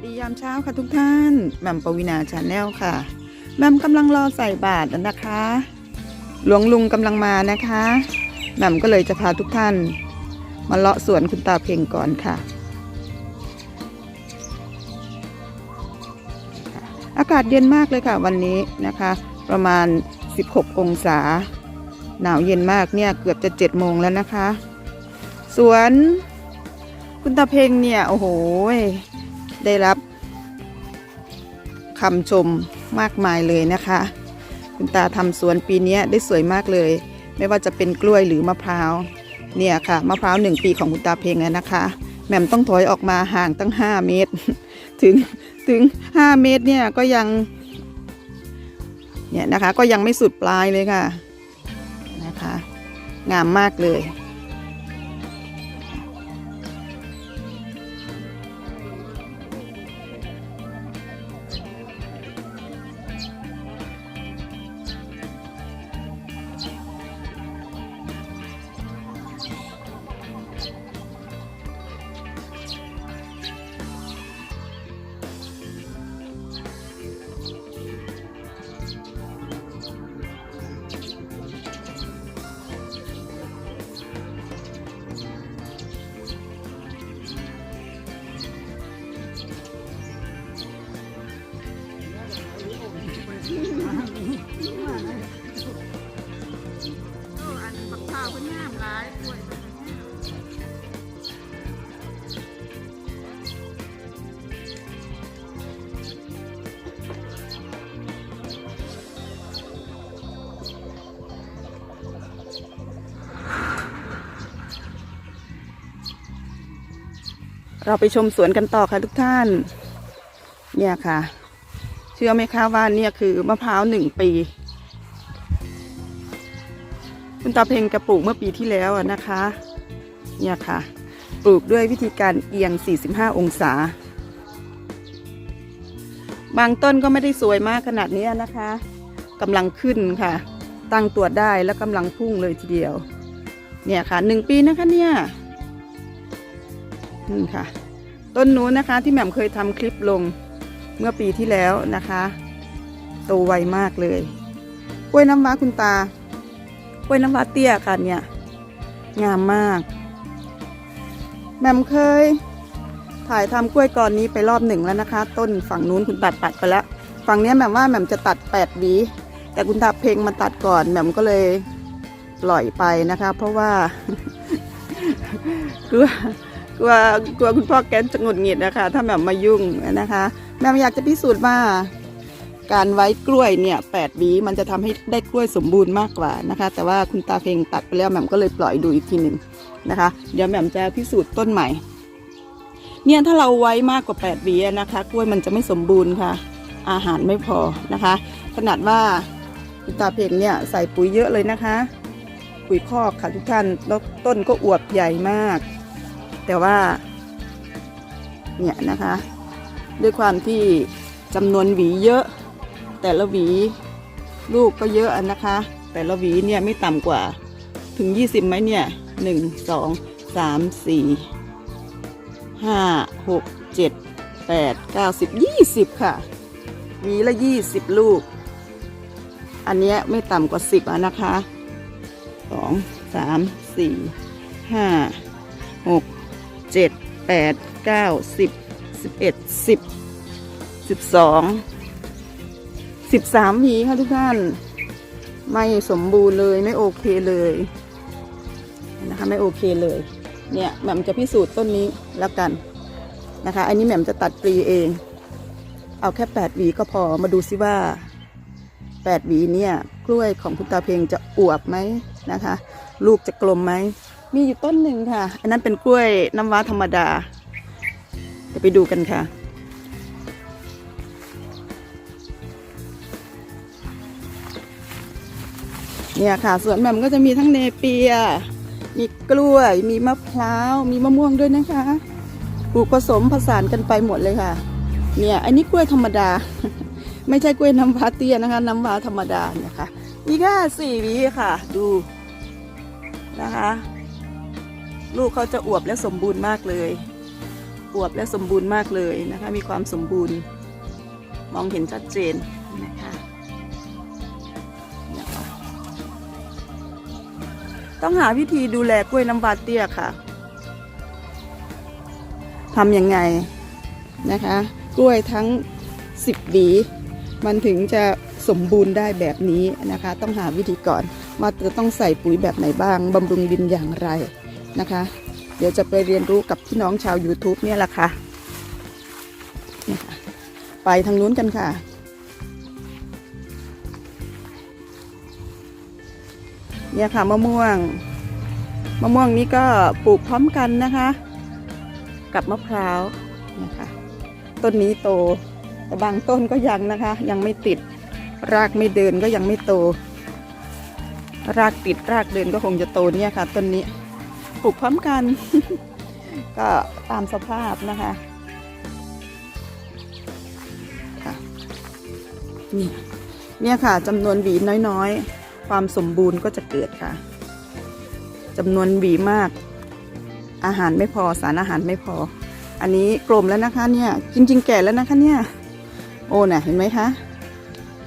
สดียามเช้าค่ะทุกท่านแหม่มปวีนาชาแนลค่ะแหม่มกำลังรอใส่บาตรนะคะ หลวงลุงกำลังมานะคะแหม่มก็เลยจะพาทุกท่าน มาเลาะสวนคุณตาเพ่งก่อนค่ะ อากาศเย็นมากเลยค่ะวันนี้นะคะ ประมาณ 16 องศา หนาวเย็นมากเนี่ยเกือบจะ7โมงแล้วนะคะ สวนคุณตาเพ่งเนี่ยโอ้โห ได้รับคำชมมากมายเลยนะคะ คุณตาทำสวนปีนี้ได้สวยมากเลย ไม่ว่าจะเป็นกล้วยหรือมะพร้าว เนี่ยค่ะมะพร้าวหนึ่งปีของคุณตาเพลงนะคะแหม่มต้องถอยออกมาห่างตั้ง 5 เมตร ถึงถึง 5 เมตรเนี่ยก็ยังเนี่ยนะคะก็ยังไม่สุดปลายเลยค่ะนะคะ งามมากเลย เราไปชมสวนกันต่อค่ะทุกท่าน เนี่ยค่ะ เชื่อไหมคะว่าเนี่ยคือมะพร้าวหนึ่งปี คุณตาเพงกระปลูกเมื่อปีที่แล้วนะคะ เนี่ยค่ะ ปลูกด้วยวิธีการเอียง 45 องศา บางต้นก็ไม่ได้สวยมากขนาดนี้นะคะกำลังขึ้นค่ะ ตั้งตัวได้แล้วกำลังพุ่งเลยทีเดียว เนี่ยค่ะหนึ่งปีนะคะเนี่ยนี่ค่ะ ต้นนู้นนะคะที่แหม่มเคยทำคลิปลงเมื่อปีที่แล้วนะคะโตไวมากเลยกล้วยน้ำว้าคุณตากล้วยน้ำว้าเตี้ยค่ะเนี่ยงามมากแหม่มเคย ถ่ายทำกล้วยกอนนี้ไปรอบหนึ่งแล้วนะคะ ต้นฝั่งนู้นคุณตัดตัดไปแล้วฝั่งนี้แหม่มว่าแหม่มจะตัดแปดหวีแต่คุณตาเพลงมาตัดก่อนแหม่มก็เลยปล่อยไปนะคะ เพราะว่ากลัว กลัวกลัวคุณพ่อแกจะหงุดหงิดนะคะ ถ้าแหม่มมายุ่งนะคะแม่มอยากจะพิสูจน์ว่า การไว้กล้วยเนี่ยแปดวีมันจะทำให้ได้กล้วยสมบูรณ์มากกว่านะคะ แต่ว่าคุณตาเพลงตัดไปแล้วแหม่มก็เลยปล่อยดูอีกทีหนึ่งนะคะ เดี๋ยวแหม่มจะพิสูจน์ต้นใหม่ เนี่ยถ้าเราไว้มากกว่าแปดหวีอะนะคะ กล้วยมันจะไม่สมบูรณ์ค่ะ อาหารไม่พอนะคะ ขนาดว่าคุณตาเพลงเนี่ยใส่ปุ๋ยเยอะเลยนะคะ ปุ๋ยคอกค่ะทุกท่านแล้วต้นก็อวบใหญ่มาก แต่ว่า เนี่ยนะคะ ด้วยความที่จำนวนหวีเยอะ แต่ละหวีลูกก็เยอะนะคะ แต่ละหวีเนี่ยไม่ต่ำกว่าถึง 20ไหมเนี่ยหนึ่งสองสามสี่ห้าหกเจ็ดแปดเก้าสิบยี่สิบค่ะหวีละยี่สิบลูก อันเนี้ยไม่ต่ำกว่าสิบอะนะคะสองสามสี่ห้าหก เจ็ดแปดเก้าสิบสิบเอ็ดสิบสิบสองสิบสามหวีค่ะทุกท่าน ไม่สมบูรณ์เลยไม่โอเคเลยนะคะไม่โอเคเลย เนี่ยแหม่มจะพิสูจน์ต้นนี้แล้วกันนะคะ อันนี้แหม่มจะตัดปลีเอง เอาแค่แปดหวีก็พอมาดูซิว่าแปดหวีเนี่ยกล้วยของคุณตาเพลงจะอวบไหมนะคะ ลูกจะกลมไหม มีอยู่ต้นหนึ่งค่ะ อันนั้นเป็นกล้วยน้ำว้าธรรมดา เดี๋ยวไปดูกันค่ะ เนี่ยค่ะสวนแหม่มก็จะมีทั้งเนเปีย มีกล้วย มีมะพร้าว มีมะม่วงด้วยนะคะปลูกผสมผสานกันไปหมดเลยค่ะ เนี่ย อันนี้กล้วยธรรมดา ไม่ใช่กล้วยน้ำว้าเตี้ยนะคะ น้ำว้าธรรมดาเนี่ยค่ะอีกแค่สี่วีค่ะ ดูนะคะ ลูกเขาจะอวบและสมบูรณ์มากเลย อวบและสมบูรณ์มากเลยนะคะ มีความสมบูรณ์ มองเห็นชัดเจนนะคะต้องหาวิธีดูแลกล้วยน้ำวาเตี้ยค่ะทำยังไงนะคะ กล้วยทั้ง 10หวีมันถึงจะสมบูรณ์ได้แบบนี้นะคะ ต้องหาวิธีก่อนว่าจะต้องใส่ปุ๋ยแบบไหนบ้างบำรุงดินอย่างไร นะคะ เดี๋ยวจะไปเรียนรู้กับพี่น้องชาว YouTube เนี่ยแหละค่ะนี่ค่ะ ไปทางนู้นกันค่ะ เนี่ยค่ะมะม่วง มะม่วงนี้ก็ปลูกพร้อมกันนะคะ กับมะพร้าวนี่ค่ะต้นนี้โต แต่บางต้นก็ยังนะคะ ยังไม่ติดรากไม่เดินก็ยังไม่โต รากติดรากเดินก็คงจะโตเนี่ยค่ะ ต้นนี้ ปลูกพร้อมกัน ก็ตามสภาพนะคะเนี่ยเนี่ยค่ะจำนวนหวีน้อยๆ ความสมบูรณ์ก็จะเกิดค่ะจำนวนหวีมาก อาหารไม่พอสารอาหารไม่พอ อันนี้กลมแล้วนะคะเนี่ยจริงๆแก่แล้วนะคะเนี่ยโอ้น่ะเห็นไหมคะ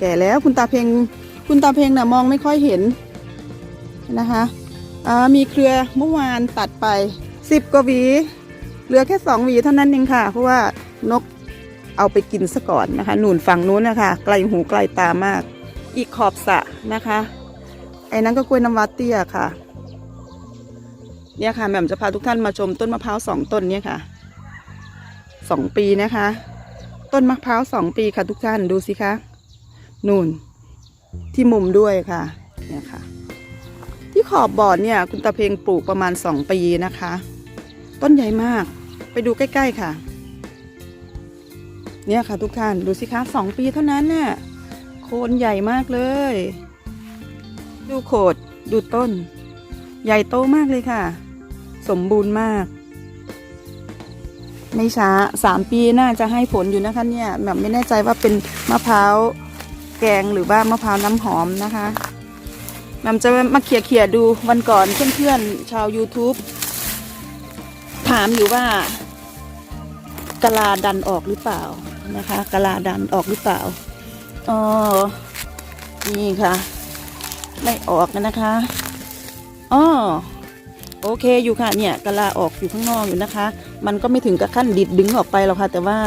แก่แล้วคุณตาเพงคุณตาเพงน่ะมองไม่ค่อยเห็นนะคะ มีเครือเมื่อวานตัดไปสิบกว่าหวีเหลือแค่สองหวีเท่านั้นเองค่ะ เพราะว่านกเอาไปกินซะก่อนนะคะหนุนฝั่งนู้นนะคะ ไกลหูไกลตามาก อีกขอบสะนะคะ ไอ้นั้นก็กล้วยน้ำว้าเตี้ยค่ะ เนี่ยค่ะแหม่มจะพาทุกท่านมาชมต้นมะพร้าวสองต้นเนี่ยค่ะสองปีนะคะ ต้นมะพร้าวสองปีค่ะทุกท่านดูสิคะนู่นที่มุมด้วยค่ะ เนี่ยค่ะ ขอบบอร์ดเนี่ยคุณตาเพงปลูกประมาณสองปีนะคะ ต้นใหญ่มาก ไปดูใกล้ ๆค่ะ เนี่ยค่ะทุกท่านดูสิคะสองปีเท่านั้นเนี่ยโคนใหญ่มากเลย ดูโขดดูต้น ใหญ่โตมากเลยค่ะ สมบูรณ์มาก ไม่ช้าสามปีน่าจะให้ผลอยู่นะคะเนี่ยแบบไม่แน่ใจว่าเป็นมะพร้าวแกงหรือว่ามะพร้าวน้ำหอมนะคะ มันจะมาเขี่ยเขี่ยๆดูวันก่อนเพื่อนๆชาว YouTube ถามอยู่ว่ากะลาดันออกหรือเปล่านะคะกะลาดันออกหรือเปล่าอ๋อนี่ค่ะ ไม่ออกนะคะอ๋อโอเคอยู่ค่ะเนี่ยกะลาออกอยู่ข้างนอกอยู่นะคะ มันก็ไม่ถึงกับขั้นดิดดึงออกไปหรอกค่ะ แต่ว่า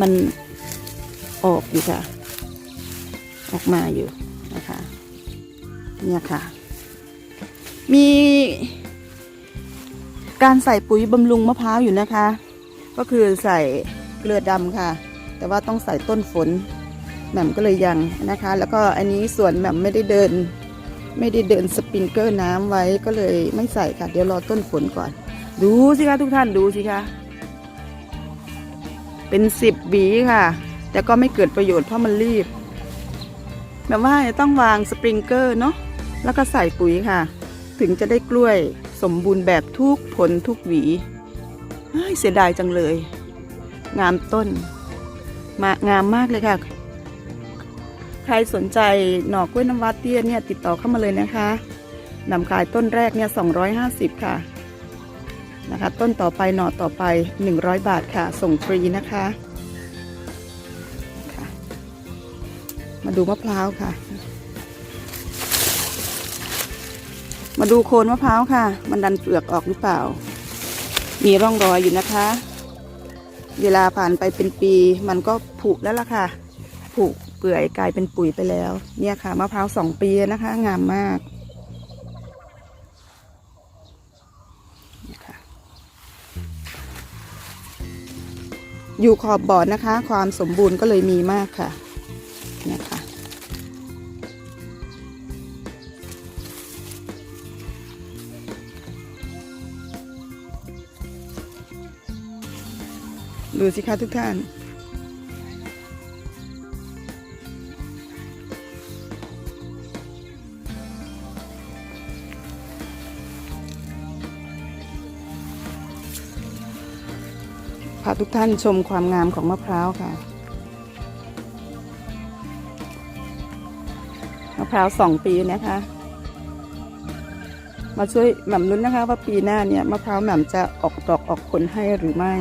มันออกอยู่ค่ะ ออกมาอยู่นะคะ เนี่ยค่ะ มีการใส่ปุ๋ยบำรุงมะพร้าวอยู่นะคะ ก็คือใส่เกลือดำค่ะ แต่ว่าต้องใส่ต้นฝนแหม่มก็เลยยังนะคะ แล้วก็อันนี้ส่วนแหม่มไม่ได้เดิน ไม่ได้เดินสปริงเกอร์น้ำไว้ก็เลยไม่ใส่ค่ะ เดี๋ยวรอต้นฝนก่อน ดูสิคะทุกท่านดูสิคะเป็นสิบหวีค่ะ แต่ก็ไม่เกิดประโยชน์เพราะมันรีบ แบบว่าจะต้องวางสปริงเกอร์เนาะ แล้วก็ใส่ปุ๋ยค่ะ ถึงจะได้กล้วยสมบูรณ์แบบทุกผลทุกหวีเฮ้ยเสียดายจังเลย งามต้น มางามมากเลยค่ะ ใครสนใจหน่อกล้วยน้ำว้าเตี้ยเนี่ยติดต่อเข้ามาเลยนะคะนำขายต้นแรกเนี่ย250 ค่ะนะคะ ต้นต่อไปหน่อต่อไป 100 บาทค่ะ ส่งฟรีนะคะคะมาดูมะพร้าวค่ะ มาดูโคนมะพร้าวค่ะ มันดันเปลือกออกหรือเปล่า มีร่องรอยอยู่นะคะ เวลาผ่านไปเป็นปีมันก็ผุแล้วล่ะค่ะ ผุเปื่อยกลายเป็นปุ๋ยไปแล้ว เนี่ยค่ะมะพร้าวสองปีนะคะ งามมากอยู่ขอบบ่อนะคะ ความสมบูรณ์ก็เลยมีมากค่ะ ดูสิคะทุกท่านพาทุกท่านชมความงามของมะพร้าวค่ะ มะพร้าวสองปีนะคะ มาช่วยแหม่มลุ้นนะคะว่าปีหน้าเนี่ยมะพร้าวแหม่มจะออกดอกออกผลให้หรือไม่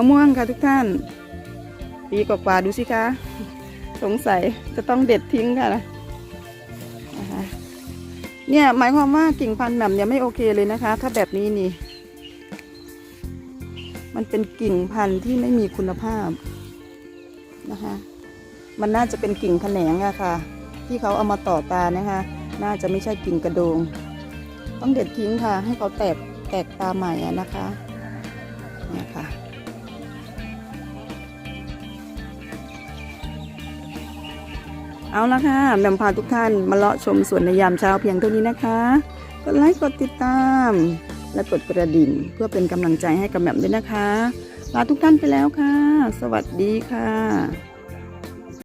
ะม่วงค่ะทุกท่าน ปีกว่าๆดูสิคะ สงสัยจะต้องเด็ดทิ้งค่ะนะคะเนี่ยหมายความว่ากิ่งพันธุ์แหม่มเนี่ยไม่โอเคเลยนะคะ ถ้าแบบนี้นี่ มันเป็นกิ่งพันธุ์ที่ไม่มีคุณภาพนะคะ มันน่าจะเป็นกิ่งแขนงอะค่ะ ที่เขาเอามาต่อตานะคะ น่าจะไม่ใช่กิ่งกระโดง ต้องเด็ดทิ้งค่ะ ให้เขาแตกแตกตาใหม่นะคะ เอาละค่ะแหม่มพาทุกท่านมาเลาะชมสวนในยามเช้าเพียงเท่านี้นะคะ กดไลค์กดติดตาม และกดกระดิ่งเพื่อเป็นกำลังใจให้กับแหม่มด้วยนะคะ ลาทุกท่านไปแล้วค่ะ สวัสดีค่ะ